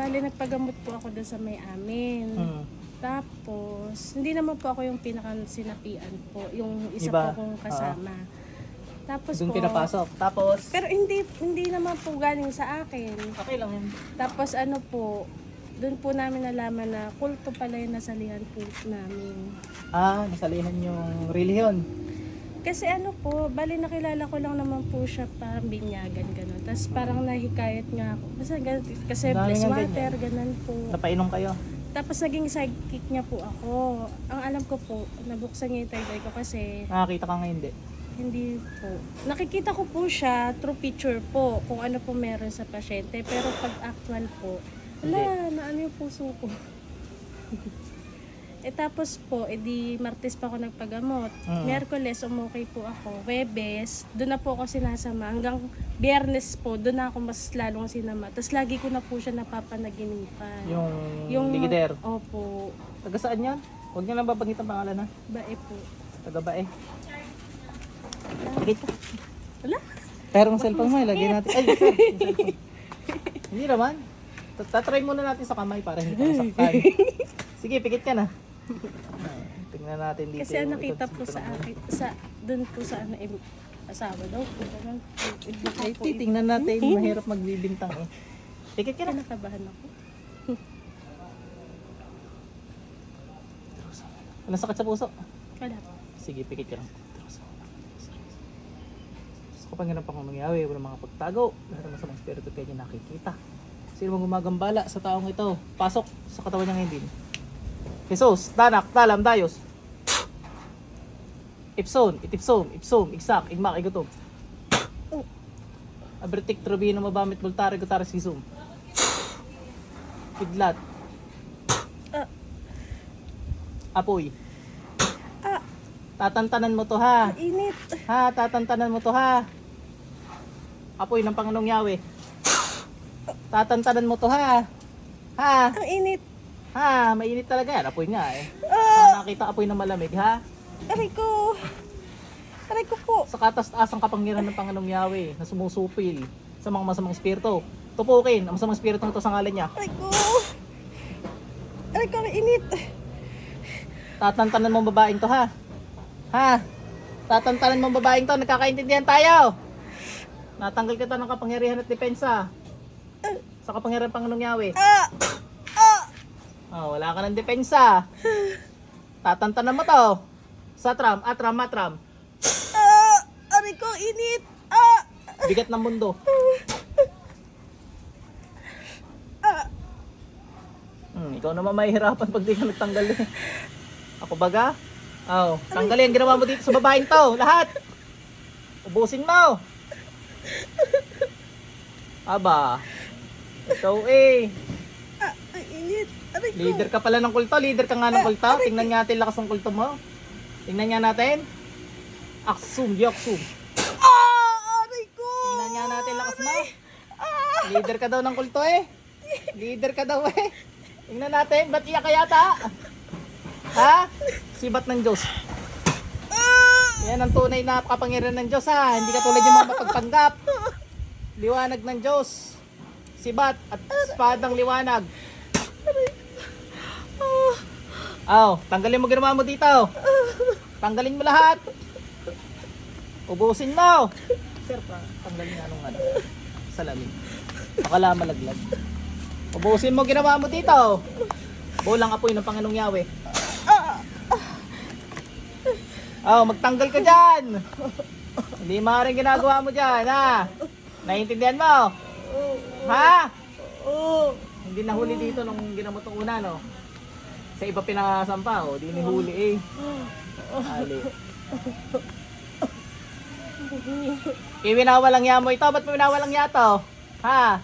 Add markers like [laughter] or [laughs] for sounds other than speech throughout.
bali nagpagamot po ako doon sa may amin. Hmm. Tapos, hindi naman po ako yung pinaka-sinapian po, yung isa Iba? po kong kasama. Tapos Doon po, pinapasok. Tapos, pero hindi hindi naman po galing sa akin. okay lang yun. Tapos ano po, doon po namin nalaman na kulto pala yung nasalihan po namin. Ah, nasalihan yung relihiyon. Kasi ano po, bali nakilala ko lang naman po siya parang binyagan gano'n. Tapos parang nahikayat nga ako. Basta gan- kasi Dami bless nga water, ganun po. Napainom kayo. Tapos naging sidekick niya po ako. Ang alam ko po, nabuksan niya yung third ko kasi Nakakita ka nga hindi. hindi po. Nakikita ko po siya through picture po kung ano po meron sa pasyente. Pero pag actual po, wala, na ano yung puso ko. [laughs] eh tapos po, edi Martes pa ako nagpagamot. Mm. Merkules, umukay po ako. Webes, doon na po ako sinasama. Hanggang Biyernes po, doon na ako mas lalong sinama. Tapos lagi ko na po siya napapanaginipan. Yung, ligider. Opo, Taga saan yan? Huwag niyo lang babanggit ang pangalan ha. bae po. Taga ba eh? Bakit ka? Wala. Pero ang cellphone mo, ilagay natin. Ay, yung cellphone. Hindi naman. Tat- Tatry muna natin sa kamay para hindi ka masaktan. [laughs] Sige, pikit ka na. Tingnan natin dito. Kasi yung- nakita ito- po sa akin, sa, doon po sa ano, asawa daw po. Ay, titingnan natin. Mahirap magbibintang eh. Pikit ka na. Kinakabahan ako. Walang sakit sa puso. Wala po. Sige, pikit ka lang. Sa kapangyarihan pa kung nangyari, walang mga pagtago. Lahat ng masamang spirito kayo niya nakikita. Sino mang gumagambala sa taong ito? Pasok sa katawan niya ngayon din. Jesus, tanak, talam, dayos. Ipson, itipsom, ipsom, iksak, igmak, igutom. Abertik, trubino, mabamit, bultare, gutare, sisum. Kidlat. Apoy. Tatantanan mo to ha. init. Ha, tatantanan mo to ha. Apoy ng Panginoong Yahweh. Tatantanan mo to ha. Ha, Ang init. Ha, mainit talaga yan. Apoy nga eh. Ah, Ah, nakita apoy ng malamig ha. aray ko. Aray ko po. Sa katas-taas ang kapangyarihan ng Panginoong Yahweh na sumusupil sa mga masamang spirito. Tupukin ang masamang spirito nito sa ngalan niya. Aray ko. Aray ko, ang init. Tatantanan mo ang babaeng to ha. Ha? Tatantanan mo ang babaeng to. Nagkakaintindihan tayo. Natanggal kita ng kapangyarihan at depensa. Sa kapangyarihan ng Panginoong Yahweh. Ah, ah. Oh, wala ka ng depensa. Tatantanan mo to. Satram, atram, matram. Ah, aray ko, init. Ah, Bigat ng mundo. ah. Hmm, ikaw naman mahihirapan pag di ka nagtanggal eh. Ako baga? Oh, tanggalin ang ginawa mo dito sa babaeng to. Lahat. Ubusin mo. Aba. Ikaw eh. Ah, ang init. Aray ko. Leader ka pala ng kulto. Leader ka nga ng kulto. Tingnan nga natin lakas ng kulto mo. Tingnan nga natin. Aksum, yoksum. Ah, aray ko. Tingnan nga natin lakas mo. Ah, Leader ka daw ng kulto eh. Leader ka daw eh. Tingnan natin, ba't iyak ka yata? Ha? Sibat ng Diyos. ah. Yan ang tunay na kapangyarihan ng Diyos ha. Hindi ka tulad yung mga mapagpanggap. Liwanag ng Diyos. Sibat at espadang liwanag. Aw, tanggalin mo ginawa mo dito. Tanggalin mo lahat. Ubusin mo. Sir, pa, tanggalin nga nung ano. Salamin. Akala malaglag. Ubusin mo ginawa mo dito. Bulang apoy ng Panginoong Yahweh. Oh, magtanggal ka dyan. Hindi maaaring ginagawa mo dyan, ha? Naiintindihan mo? Ha? Hindi nahuli dito nung ginamot una, no? Sa iba pinasampa, oh. Di nihuli eh. Ali. Iwinawalang ya mo ito. Ba't mo winawalang ya to? Ha?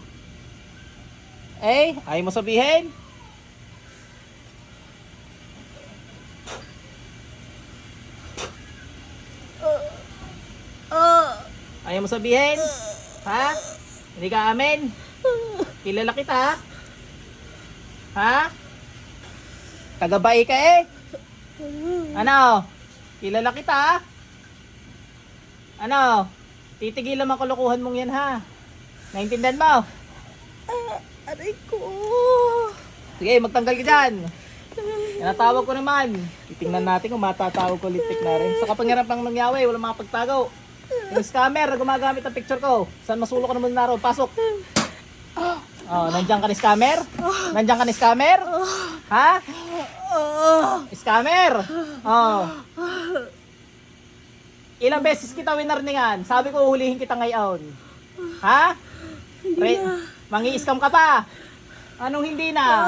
Eh, ayaw mo sabihin? Ayaw mo sabihin? Ha? Hindi ka amin? Kilala kita, ha? Tagabay ka eh? Ano? Kilala kita, ha? Ano? Titigilan ang kalokohan mong yan, ha? Naintindihan mo? ah, aray ko. Sige, magtanggal ka dyan. Tinatawag ko naman. Titingnan natin kung matatawag ko litik na rin. Sa kapangyarihan pang nangyawi, wala makapagtago. Yung scammer na gumagamit ng picture ko. Saan masulok ka naman na ron? Pasok. Oh, nandiyan ka ni scammer? Nandiyan ka ni scammer? Ha? Scammer? Oh. Ilang beses kita winarningan? Sabi ko uhulihin kita ngayon. Ha? Re- mangi-scam ka pa? Anong hindi na?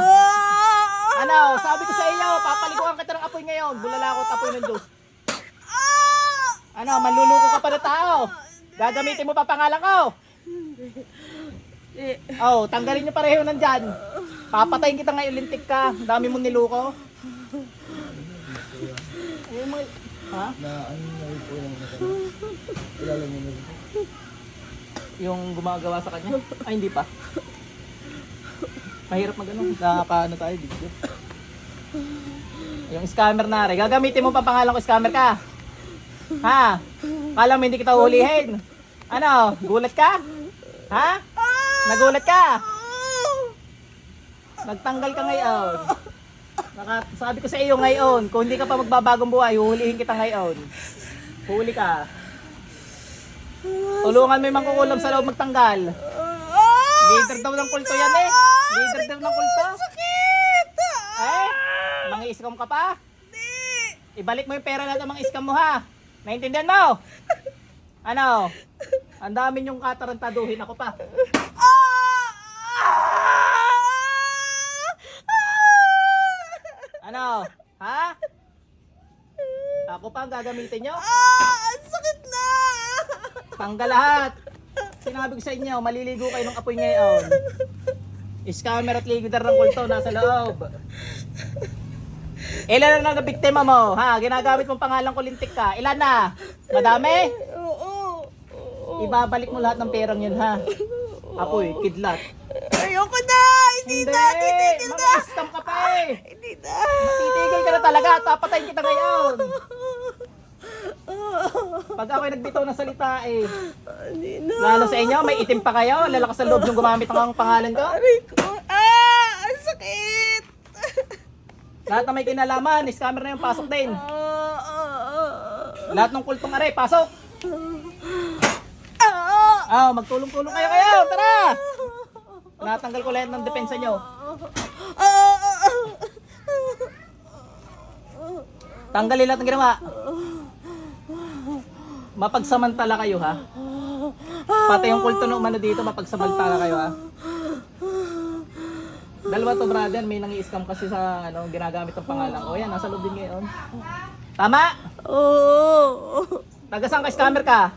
Ano? Sabi ko sa iyo, papaliguan kita ng apoy ngayon. Bulala ko at apoy ng Diyos. Ano? Manluluko ka pa na tao. Gagamitin mo pa pangalan ko. Oh, tanggalin niyo pareho nandyan. Papatayin kita ngayon, lintik ka. Ang Dami mong niluko. Ha? na ano na rin po yung nakano. Kilala mo na rin. Yung gumagawa sa kanya? Ay, hindi pa. Mahirap mag ano. Nakakaano tayo, video. Yung scammer na rin. Gagamitin mo pa pangalan ko, scammer ka. Ha? Kala mo hindi kita uhulihin. Ano? Gulat ka? Ha? Nagulat ka? Nagtanggal ka ngayon. Naka, sabi ko sa iyo ngayon, kung hindi ka pa magbabagong buhay, huhulihin kita ngayon. Huli ka. Tulungan mo yung mangkukulam sa loob magtanggal. Leader daw ng kulto yan eh. Leader daw ng kulto. sakit! Eh, mga iskam ka pa? Ibalik mo yung pera lahat ng mga iskam mo ha. Naintindihan mo? Ano? Ang dami yung katarantaduhin ako pa. Ha? Ako pa ang gagamitin nyo? Ah, ang sakit na! Tanggal lahat. Sinabi ko sa inyo, maliligo kayo ng apoy ngayon. Scammer at ligidar ng kulto nasa loob. Ilan na ang biktima mo? Ha? Ginagamit mong pangalan ko lintik ka. Ilan na? Madami? Oo. Oo. Ibabalik mo lahat ng perang yun ha. Apoy, kidlat. Ayoko na! Hindi, na! Titigil na! Mag-scam ka pa eh. Hindi na! Titigil ka na talaga. Papatayin kita ngayon. Pag ako'y nagbitaw ng salita eh. Hindi na! Lalo sa inyo, may itim pa kayo. Lalakas sa loob yung gumamit ng pangalan ko. Aray ko! Ah! Ang sakit! Lahat na may kinalaman, scammer na yung pasok din. Ah! Ah! Lahat ng kultong are, pasok. Ah! Ah, magtulong-tulong kayo kayo. Tara! Natanggal ko lahat ng depensa nyo. Tanggalin lahat ng ginawa. Mapagsamantala kayo ha. Pati yung kulto na umano dito, mapagsamantala kayo ha. Dalawa to brother, may nangi-scam kasi sa ano, ginagamit ng pangalan ko. Yan, nasa loob din ngayon. Tama? Oo! Taga saan ka scammer ka?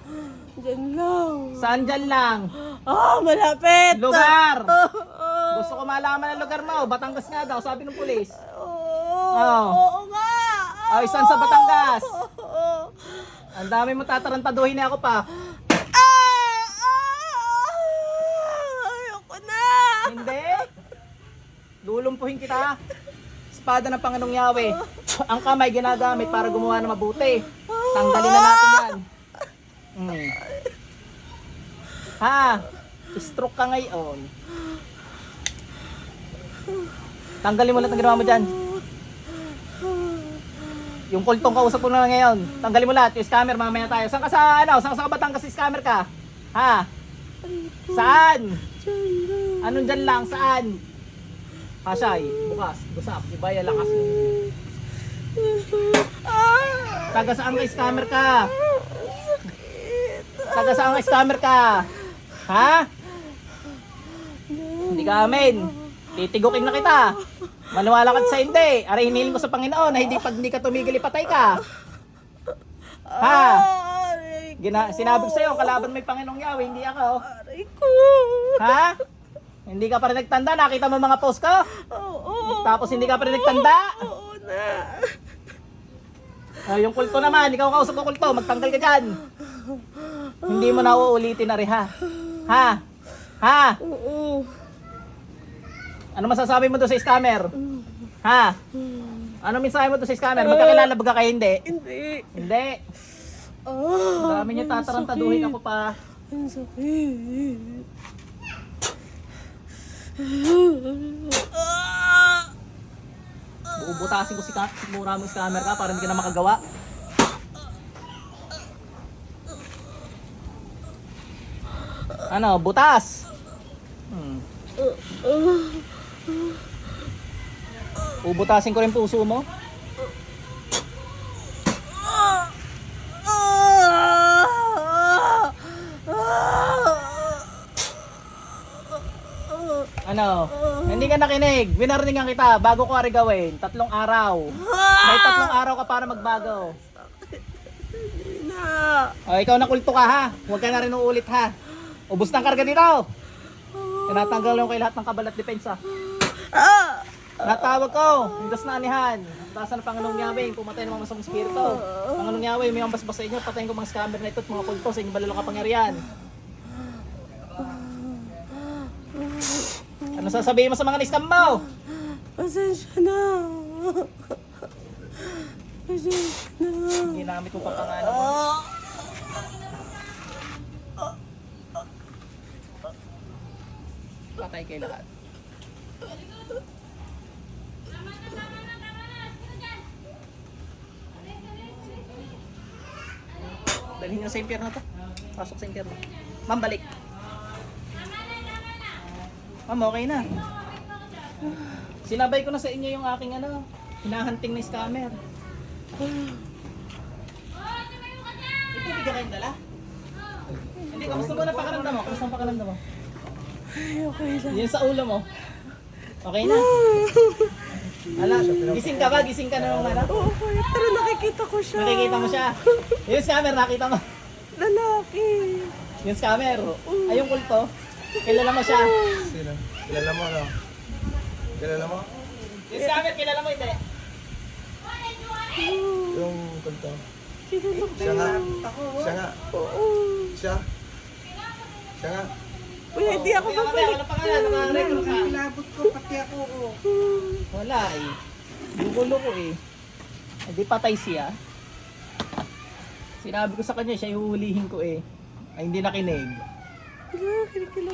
Diyan lang. Saan dyan lang? Ah! Malapit! Lugar! [laughs] Oo! Gusto ko malaman ang lugar mo. Batangas nga daw, sabi ng pulis. Oo! Oo. Oo nga! Ay, saan sa Batangas? Oo! Ang dami mo tatarantaduhin na ako pa. Ah! Ah! Ayoko na! Hindi. Lulumpuhin kita. Espada ng Panginoong Yahweh. Ang kamay ginagamit para gumawa ng mabuti. Tanggalin na natin yan. Hmm. Ha? Stroke ka ngayon. Tanggalin mo lahat ng ginawa mo dyan. Yung kultong kausap ko na ngayon. Tanggalin mo lahat. Yung scammer, mamaya tayo. Saan ka sa, ano? Saan ka sa Batangas si scammer ka? Ha? Saan? Anong dyan lang? Saan? Pasay, bukas, busap, ibaya lakas mo. Taga saan ka scammer ka? Taga saan ka scammer ka? Ha? Hindi ka amin. Titigukin na kita. Maniwala ka sa hindi. Aray hiniling ko sa Panginoon na hindi pag hindi ka tumigil ipatay ka. Ha? Gina sinabi ko sa'yo, kalaban may Panginoong Yahweh, hindi ako. Aray ko! Ha? Hindi ka pa rin nagtanda, nakita mo mga post ko? Oo! Tapos hindi ka pa rin nagtanda? Oo na! Ah, yung kulto naman, ikaw kausap ko kulto, magtanggal ka dyan. Hindi mo na uulitin na rin ha. Ha? Ha? Oo! Ano masasabi mo doon sa scammer? Ha? Ano mensahe mo doon sa scammer? Magkakilala ba kayo hindi? Hindi! Hindi. Ah! Dami niyo tatarantaduhin ako pa. Ang sakit! Bubutasin ko si, ka, mura mo scammer ka para hindi ka na makagawa. Ano, butas. Hmm. Ubutasin ko rin puso mo. Ano? Hindi ka nakinig. Winarningan kita bago ko ari gawin. Tatlong araw. May tatlong araw ka para magbago. O, ikaw na kulto ka ha. Huwag ka na rin uulit ha. Ubus ng karga dito. Tinatanggal yung kay lahat ng kabalat depensa. Natawag ko. Hindas na anihan. Basa ng Panginoong Yahweh. Pumatay ng mga masamang spirito. Panginoong Yahweh, may ambas-bas sa inyo. Patayin ko mga scammer na ito at mga kulto sa inyong balalo kapangyarihan. Ano sasabihin mo sa mga na-scam mo? Pasensya na. Pasensya na. Ginamit mo pa pangalan mo. Patay kay lahat. Dalhin nyo sa impyerno to. Pasok sa impyerno. Ma'am, balik. Ma'am, okay na. Sinabay ko na sa inyo yung aking ano, hinahanting na scammer. Ito, hindi ka kayong dala? Hindi, kamusta mo na pakaramdam mo? Kamusta ang pakaramdam mo? Ay, okay lang. Yan sa ulo mo. Okay na. [laughs] Ala, gising ka ba? Gising ka na nung ano? Oo, okay. Pero nakikita ko siya. Nakikita mo siya. Yung scammer, nakita mo. Lalaki. Yung scammer. Ay, yung kulto. Kilala mo siya. Sino? Kilala mo, ano? Kilala mo? Yung scammer, kilala mo hindi. Yung kulto. Kilala ko. Siya nga. Siya nga. Oo. Siya. Siya nga. Uy, hindi ako. Ano pangalan? Nakarecord ka. Ilabot ko, pati ako. oh. Wala eh. Gugulo ko eh. Hindi patay siya. Sinabi ko sa kanya, siya yung huhulihin ko eh. Ay hindi nakinig. Wala, kinikilala